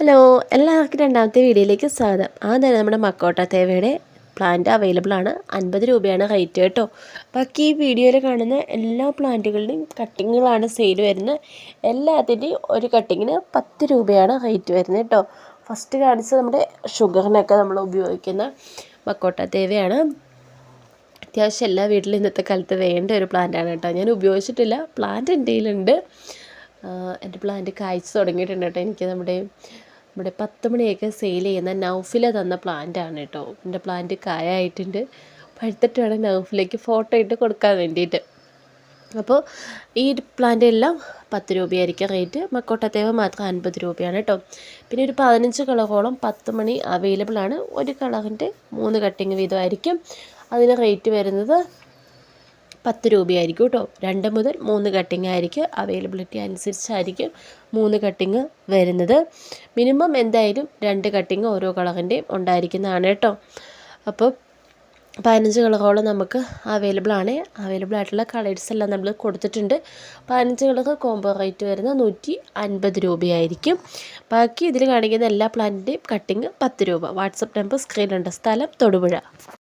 Hello എല്ലാവർക്കും രണ്ടാമത്തെ വീഡിയോയിലേക്ക് സ്വാഗതം. ആദ്യം നമ്മുടെ മക്കോട്ട തേവയുടെ പ്ലാന്റ് അവൈലബിൾ ആണ്. അൻപത് രൂപയാണ് റേറ്റ് കേട്ടോ. ബാക്കി ഈ വീഡിയോയിൽ കാണുന്ന എല്ലാ പ്ലാന്റുകളുടെയും കട്ടിങ്ങുകളാണ് സെയിൽ വരുന്നത്. എല്ലാത്തിന്റെയും ഒരു കട്ടിങ്ങിന് പത്ത് രൂപയാണ് റേറ്റ് വരുന്നത് കേട്ടോ. ഫസ്റ്റ് കാണിച്ചത് നമ്മുടെ ഷുഗറിനൊക്കെ നമ്മൾ ഉപയോഗിക്കുന്ന മക്കോട്ട തേവയാണ്. അത്യാവശ്യം എല്ലാ വീട്ടിലും ഇന്നത്തെ കാലത്ത് വേണ്ട ഒരു പ്ലാന്റാണ് കേട്ടോ. ഞാൻ ഉപയോഗിച്ചിട്ടില്ല. പ്ലാന്റ് എന്റെ കയ്യിലുണ്ട്. എന്റെ പ്ലാന്റ് കായ്ച്ചു തുടങ്ങിയിട്ടുണ്ട് കേട്ടോ. എനിക്ക് നമ്മുടെ നമ്മുടെ പത്ത് മണിയൊക്കെ സെയിൽ ചെയ്യുന്ന നൗഫില തന്ന പ്ലാന്റ് ആണ് കേട്ടോ എന്റെ പ്ലാന്റ് കായായിട്ടുണ്ട്. പഴുത്തിട്ട് വേണം നൗഫിലേക്ക് ഫോട്ടോ ഇട്ട് കൊടുക്കാൻ വേണ്ടിയിട്ട്. അപ്പോൾ ഈ പ്ലാന്റ് എല്ലാം പത്ത് രൂപയായിരിക്കും റേറ്റ് മക്കോട്ടത്തേവ മാത്രം അൻപത് രൂപയാണ് കേട്ടോ പിന്നെ ഒരു പതിനഞ്ച് കളറോളം പത്ത് മണി അവൈലബിൾ ആണ്. ഒരു കളറിന്റെ മൂന്ന് കട്ടിങ് വീതമായിരിക്കും. അതിന് റേറ്റ് വരുന്നത് പത്ത് രൂപയായിരിക്കും കേട്ടോ. രണ്ട് മുതൽ മൂന്ന് കട്ടിങ് ആയിരിക്കും അവൈലബിലിറ്റി അനുസരിച്ചായിരിക്കും മൂന്ന് കട്ടിങ് വരുന്നത്. മിനിമം എന്തായാലും രണ്ട് കട്ടിങ് ഓരോ കളറിന്റെയും ഉണ്ടായിരിക്കുന്നതാണ് കേട്ടോ. അപ്പോൾ പതിനഞ്ച് കളറോളം നമുക്ക് അവൈലബിൾ ആണ്. അവൈലബിൾ ആയിട്ടുള്ള കളേഴ്സ് എല്ലാം നമ്മൾ കൊടുത്തിട്ടുണ്ട്. പതിനഞ്ച് കളർ കോംബോ റേറ്റ് വരുന്ന നൂറ്റി അൻപത് രൂപയായിരിക്കും. ബാക്കി ഇതിൽ കാണിക്കുന്ന എല്ലാ പ്ലാന്റിന്റെയും കട്ടിങ് പത്ത് രൂപ. വാട്സപ്പ് നമ്പർ സ്ക്രീനിലുണ്ട് സ്ഥലം തൊടുപുഴ.